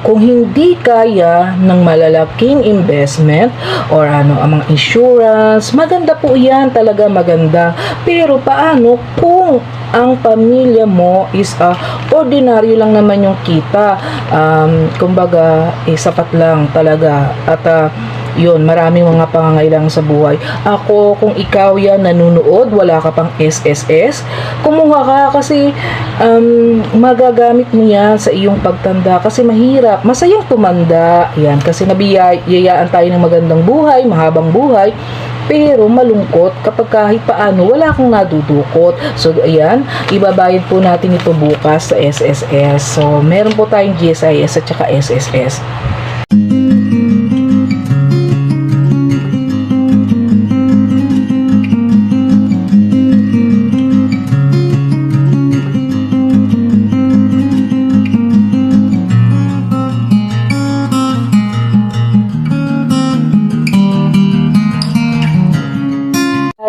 Kung hindi kaya ng malalaking investment or ano, ang mga insurance, maganda po yan, talaga maganda. Pero paano kung ang pamilya mo is uh, ordinaryo lang naman yung kita. Um, kumbaga, eh, sapat lang talaga. At uh, yun, maraming mga pangangailangan sa buhay. Ako, kung ikaw yan nanunood, wala ka pang SSS, kumuha ka kasi um, magagamit mo yan sa iyong pagtanda kasi mahirap. Masayang tumanda. Yan, kasi nabiyayaan tayo ng magandang buhay, mahabang buhay. Pero malungkot kapag kahit paano wala kang nadudukot. So ayan, ibabayad po natin ito bukas sa SSS. So meron po tayong GSIS at saka SSS.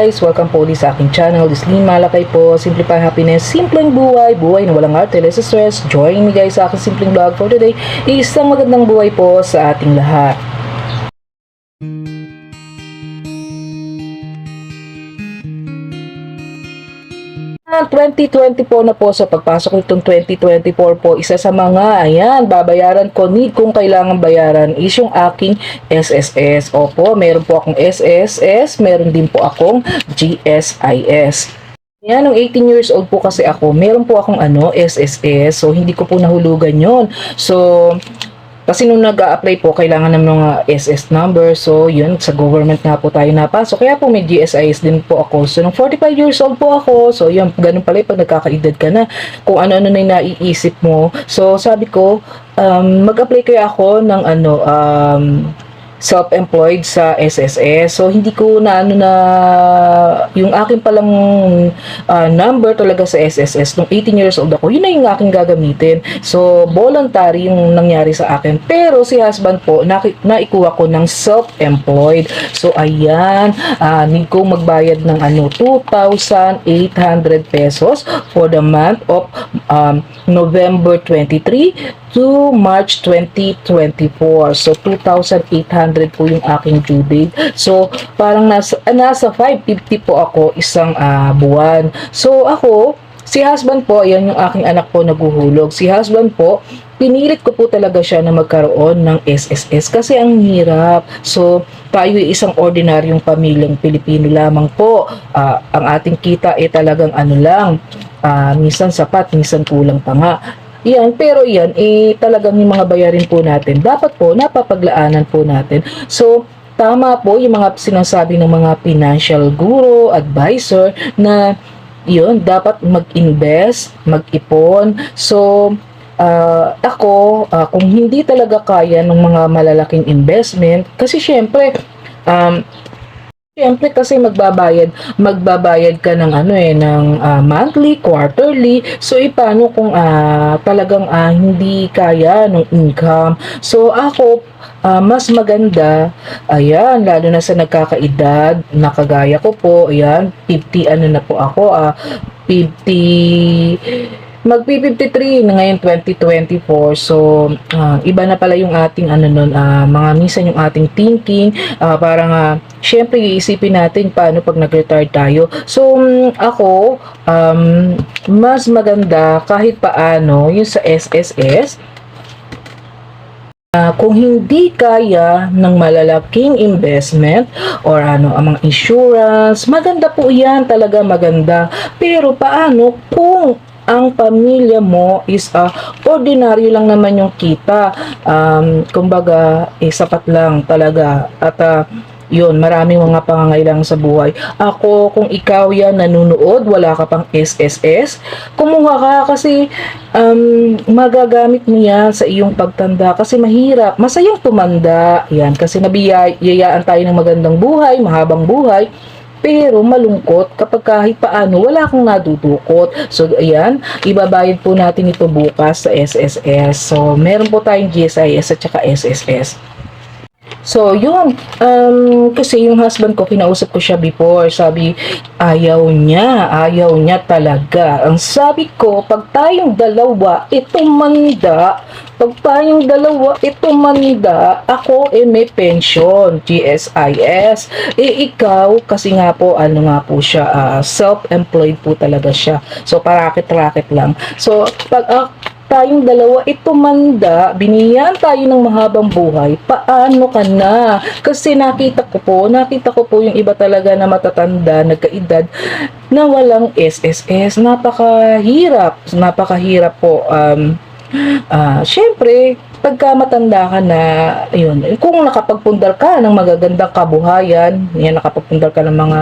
Guys, welcome po ulit sa aking channel. This is Lynn Malakay po. Simplify Happiness, simpleng buhay, buhay na walang arte, less stress. Join me guys sa aking simpleng vlog for today. Isang magandang buhay po sa ating lahat. 2024 na po. Sa pagpasok nitong 2024 po isa sa mga ayan babayaran ko need kung kailangan bayaran is yung aking SSS opo meron po akong SSS meron din po akong GSIS yan, nung 18 years old po kasi ako, meron po akong ano, SSS. So, hindi ko po nahulugan yon So, kasi nung nag apply po, kailangan ng SS number. So, yun, sa government nga po tayo napasok. Kaya po may GSIS din po ako. So, nung 45 years old po ako, so yun, ganun pala yung pag nagkakaedad ka na. Kung ano-ano na yung naiisip mo. So, sabi ko, um, mag-apply kaya ako ng ano, um, self-employed sa SSS. So, hindi ko na ano na yung akin palang ah, number talaga sa SSS nung 18 years old ako, yun na yung aking gagamitin. So, voluntary yung nangyari sa akin. Pero si husband po, naki- naikuha ko ng self-employed. So, ayan, ah, need ko magbayad ng ano, 2,800 pesos for the month of um, November 23 to March 2024. So, 2,800 po yung aking due date. So, parang nasa, ah, nasa 550 po ako isang ah, buwan. So, ako, si husband po, yan yung aking anak po naguhulog. Si husband po, pinilit ko po talaga siya na magkaroon ng SSS kasi ang hirap. So, tayo ay isang ordinaryong pamilyang Pilipino lamang po. Ah, ang ating kita ay talagang ano lang, ah, minsan sapat, minsan kulang pa nga. Yan, pero yan, eh, talagang yung mga bayarin po natin, dapat po, napapaglaanan po natin. So, tama po yung mga sinasabi ng mga financial guru, advisor, na yun, dapat mag-invest, mag-ipon. So, ah, ako, ah, kung hindi talaga kaya ng mga malalaking investment, kasi syempre, um, Siyempre kasi magbabayad, magbabayad ka ng ano eh, ng ah, monthly, quarterly. So, eh, paano kung ah, talagang ah, hindi kaya ng income? So, ako, ah, mas maganda, ayan, lalo na sa nagkakaedad, nakagaya ko po, ayan, 50 ano na po ako, ah, 50 Magpi-53 na ngayon 2024. So, ah, iba na pala yung ating ano nun, ah, mga minsan yung ating thinking, ah, parang ah, syempre iisipin natin paano pag nag-retire tayo. So, mm, ako, um, mas maganda kahit paano yung sa SSS, Ah, kung hindi kaya ng malalaking investment or ano ang mga insurance, maganda po 'yan, talaga maganda. Pero paano kung ang pamilya mo is ah, ordinaryo lang naman yung kita. Um, kumbaga, eh, sapat lang talaga. At ah, yun, maraming mga pangangailangan sa buhay. Ako, kung ikaw yan nanunood, wala ka pang SSS, kumuha ka kasi um, magagamit mo yan sa iyong pagtanda kasi mahirap. Masayang tumanda. Yan, kasi nabiyayaan tayo ng magandang buhay, mahabang buhay. Pero malungkot kapag kahit paano wala kang nadudukot. So ayan, ibabayad po natin ito bukas sa SSS. So meron po tayong GSIS at saka SSS. So, yun. Um, kasi yung husband ko, kinausap ko siya before. Sabi, ayaw niya. Ayaw niya talaga. Ang sabi ko, pag tayong dalawa, ito manda. Pag tayong dalawa, ito manda. Ako, eh, may pension. GSIS. Eh, ikaw, kasi nga po, ano nga po siya, ah, self-employed po talaga siya. So, parakit-rakit lang. So, pag ah, tayong dalawa, ito manda, biniyan tayo ng mahabang buhay, paano ka na? Kasi nakita ko po, nakita ko po yung iba talaga na matatanda, nagkaedad, na walang SSS. Napakahirap, napakahirap po. Um, ah Siyempre, pagka matanda ka na, yun, kung nakapagpundar ka ng magagandang kabuhayan, yan, nakapagpundar ka ng mga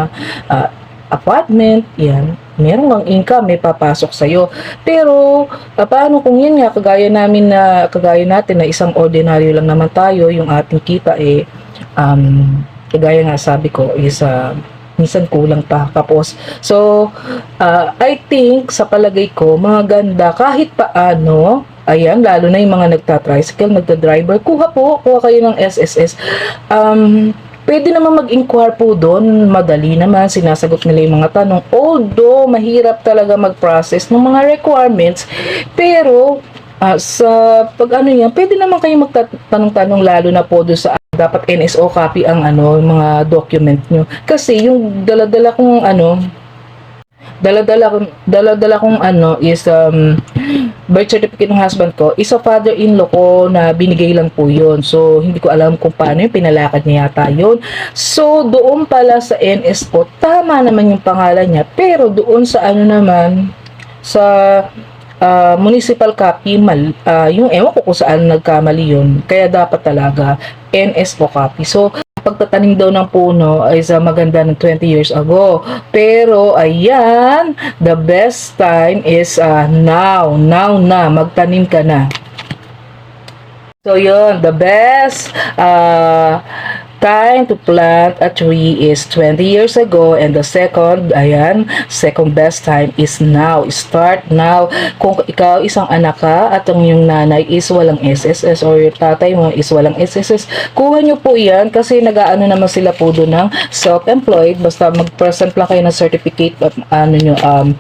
ah, apartment, yan, meron kang income, may papasok sa'yo. Pero, ah, paano kung yan nga, kagaya namin na, kagaya natin na isang ordinaryo lang naman tayo, yung ating kita eh, um, kagaya nga sabi ko, is, ah, minsan kulang pa. Tapos, so, ah, I think, sa palagay ko, mga ganda, kahit paano, ayan, lalo na yung mga nagta-tricycle, nagta-driver, kuha po, kuha kayo ng SSS. Um, Pwede naman mag-inquire po doon, madali naman, sinasagot nila yung mga tanong. Although, mahirap talaga mag-process ng mga requirements, pero ah, sa pag ano yan, pwede naman kayo magtatanong-tanong lalo na po doon sa dapat NSO copy ang ano, mga document nyo. Kasi yung dala-dala kong ano, dala-dala kong dala-dala kong ano is um birth certificate ng husband ko is a father-in-law ko na binigay lang po yun. So, hindi ko alam kung paano yung pinalakad niya yata yun. So, doon pala sa NSO, tama naman yung pangalan niya. Pero doon sa ano naman, sa ah, municipal copy, mal, ah, yung ewan ko kung saan nagkamali yun. Kaya dapat talaga NSO copy. So, pagtatanim daw ng puno ay sa maganda ng 20 years ago. Pero ayan, the best time is ah, now. Now na, magtanim ka na. So yun, the best uh, time to plant a tree is 20 years ago and the second, ayan, second best time is now. Start now. Kung ikaw isang anak ka at ang yung nanay is walang SSS or yung tatay mo is walang SSS, kuha nyo po yan kasi nag-aano naman sila po doon ng self-employed. Basta mag-present lang kayo ng certificate of ano nyo, um,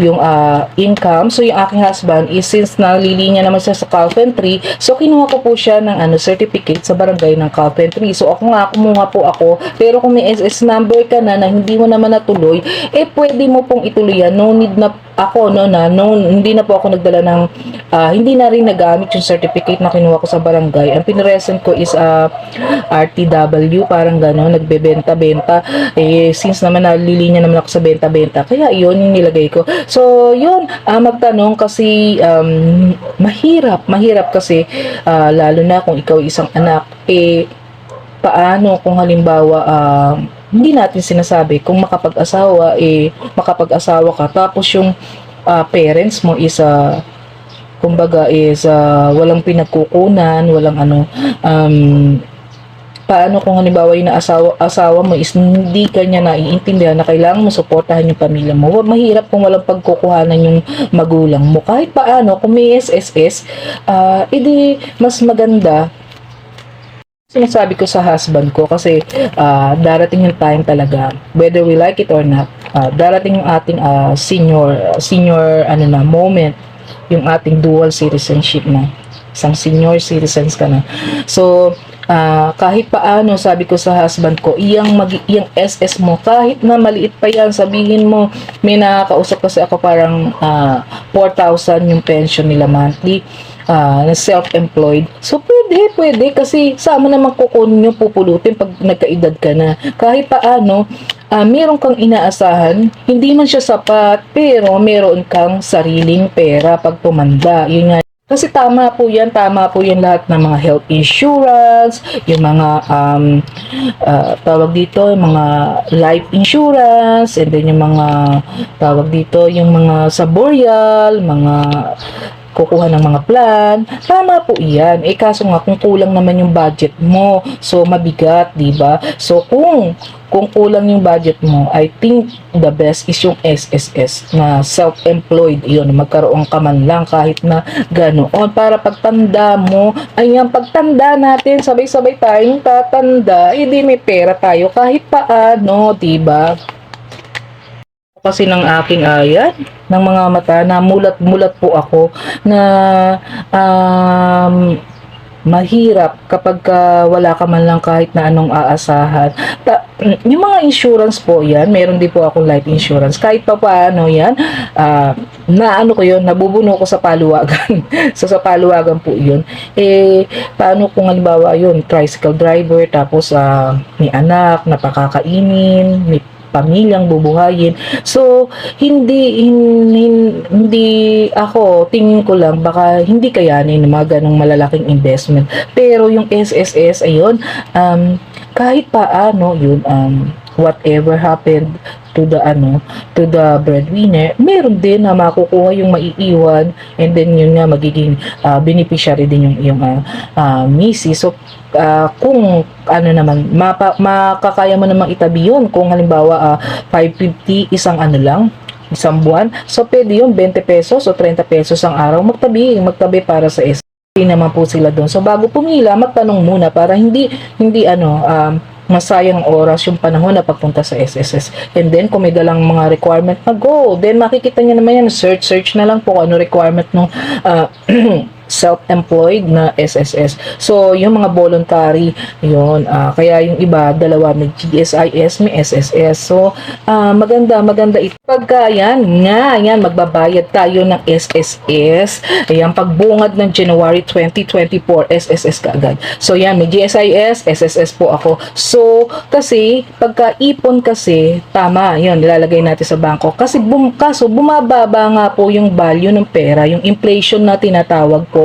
yung uh, income. So yung aking husband is since nalilinya naman siya sa carpentry, so kinuha ko po siya ng ano certificate sa barangay ng carpentry. So ako nga kumuha po ako, pero kung may SS number ka na na hindi mo naman natuloy, eh pwede mo pong ituloy yan. No need na ako no na no, hindi na po ako nagdala ng ah, hindi na rin nagamit yung certificate na kinuha ko sa barangay. Ang pinresent ko is ah, RTW, parang gano'n, nagbebenta-benta. Eh, since naman nalilinya naman ako sa benta-benta, kaya yun yung nilagay ko. So, yun, ah, magtanong kasi um, mahirap, mahirap kasi ah, lalo na kung ikaw isang anak, eh, paano kung halimbawa ah, hindi natin sinasabi kung makapag-asawa eh makapag-asawa ka tapos yung ah, parents mo is ah, kumbaga is ah, walang pinagkukunan, walang ano um, paano kung halimbawa yung asawa, asawa mo is hindi ka niya naiintindihan na kailangan mo suportahan yung pamilya mo. Mahirap kung walang pagkukuhanan yung magulang mo. Kahit paano, kung may SSS, ah, edi mas maganda sinasabi ko sa husband ko kasi ah, darating yung time talaga whether we like it or not ah, darating yung ating ah, senior senior ano na moment yung ating dual citizenship na isang senior citizens ka na so ah, kahit paano sabi ko sa husband ko iyang mag iyang SS mo kahit na maliit pa yan sabihin mo may nakakausap kasi ako parang ah, 4,000 yung pension nila monthly na self-employed. So, pwede, pwede. Kasi sama naman kukunin yung pupulutin pag nagkaedad ka na. Kahit paano, ah, meron kang inaasahan, hindi man siya sapat, pero meron kang sariling pera pag tumanda. Yun nga. Kasi tama po yan, tama po yan lahat ng mga health insurance, yung mga um, ah, tawag dito, yung mga life insurance, and then yung mga tawag dito, yung mga sa burial, mga kukuha ng mga plan. Tama po iyan. Eh kaso nga kung kulang naman yung budget mo, so mabigat, di ba? So kung kung kulang yung budget mo, I think the best is yung SSS na self-employed. Yun, magkaroon ka man lang kahit na ganoon. Para pagtanda mo, ayan, pagtanda natin, sabay-sabay tayong tatanda, hindi may pera tayo kahit paano, di ba? Kasi ng aking ayan ng mga mata na mulat-mulat po ako na um, mahirap kapag ka wala ka man lang kahit na anong aasahan. Ta- yung mga insurance po yan, meron din po akong life insurance. Kahit pa paano yan, ah, na ano ko yun, nabubuno ko sa paluwagan. so sa paluwagan po yun. Eh, paano kung halimbawa yun, tricycle driver, tapos ah, may anak, napakakainin, may pamilyang bubuhayin. So, hindi, hindi, hindi ako, tingin ko lang, baka hindi kayanin ng mga ganong malalaking investment. Pero yung SSS, ayun, um, kahit paano, yun, um, whatever happened to the ano to the breadwinner meron din na makukuha yung maiiwan and then yun nga magiging ah, beneficiary din yung yung uh, misi so ah, kung ano naman mapa, makakaya mo namang itabi yun kung halimbawa ah, 550 isang ano lang isang buwan. So pwede yun 20 pesos o 30 pesos ang araw magtabi magtabi para sa S naman po sila doon. So bago pumila, magtanong muna para hindi hindi ano um, masayang oras yung panahon na pagpunta sa SSS. And then, kung may dalang mga requirement na go, then makikita niya naman yan, search, search na lang po ano requirement ng self-employed na SSS. So, yung mga voluntary, yun. ah, kaya yung iba, dalawa, may GSIS, may SSS. So, ah, maganda, maganda ito. Pagka yan, nga, yan, magbabayad tayo ng SSS. Ayan, pagbungad ng January 2024, SSS ka agad. So, yan, may GSIS, SSS po ako. So, kasi, pagka ipon kasi, tama, yun, nilalagay natin sa bangko. Kasi, bum, kaso, bumababa nga po yung value ng pera, yung inflation na tinatawag po.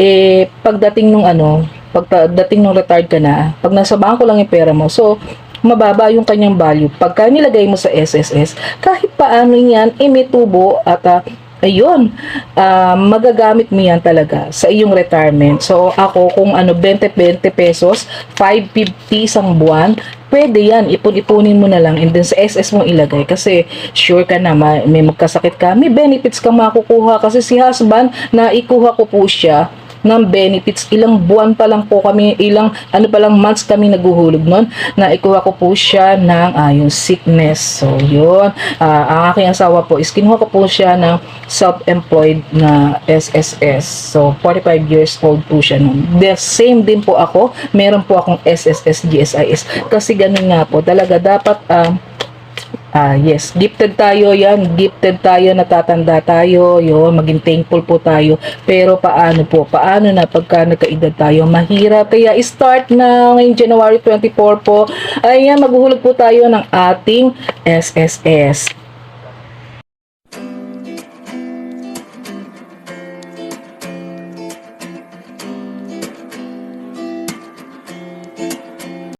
Eh, pagdating nung ano, pagdating nung retired ka na, pag nasa bangko lang yung pera mo, so, mababa yung kanyang value. Pagka nilagay mo sa SSS, kahit paano yan, eh, may tubo at ah, ayun, ah, magagamit mo yan talaga sa iyong retirement. So, ako kung ano, 20-20 pesos, 550 isang buwan, pwede yan, ipon-ipunin mo na lang and then sa SS mo ilagay kasi sure ka na ma- may magkasakit ka, may benefits kang makukuha kasi si husband, na ikuha ko po siya ng benefits. Ilang buwan pa lang po kami, ilang ano pa lang months kami naguhulog nun na ikuha ko po siya ng ah, yung sickness. So, yun. Ah, ang aking asawa po is kinuha ko po siya ng self-employed na SSS. So, 45 years old po siya nun. The same din po ako. Meron po akong SSS GSIS. Kasi ganun nga po. Talaga dapat ah, Ah, yes. Gifted tayo yan. Gifted tayo, natatanda tayo. Yun, maging thankful po tayo. Pero paano po? Paano na pagka nagkaedad tayo? Mahirap. Kaya start na ngayong January 24 po. Ayan, maghuhulog po tayo ng ating SSS.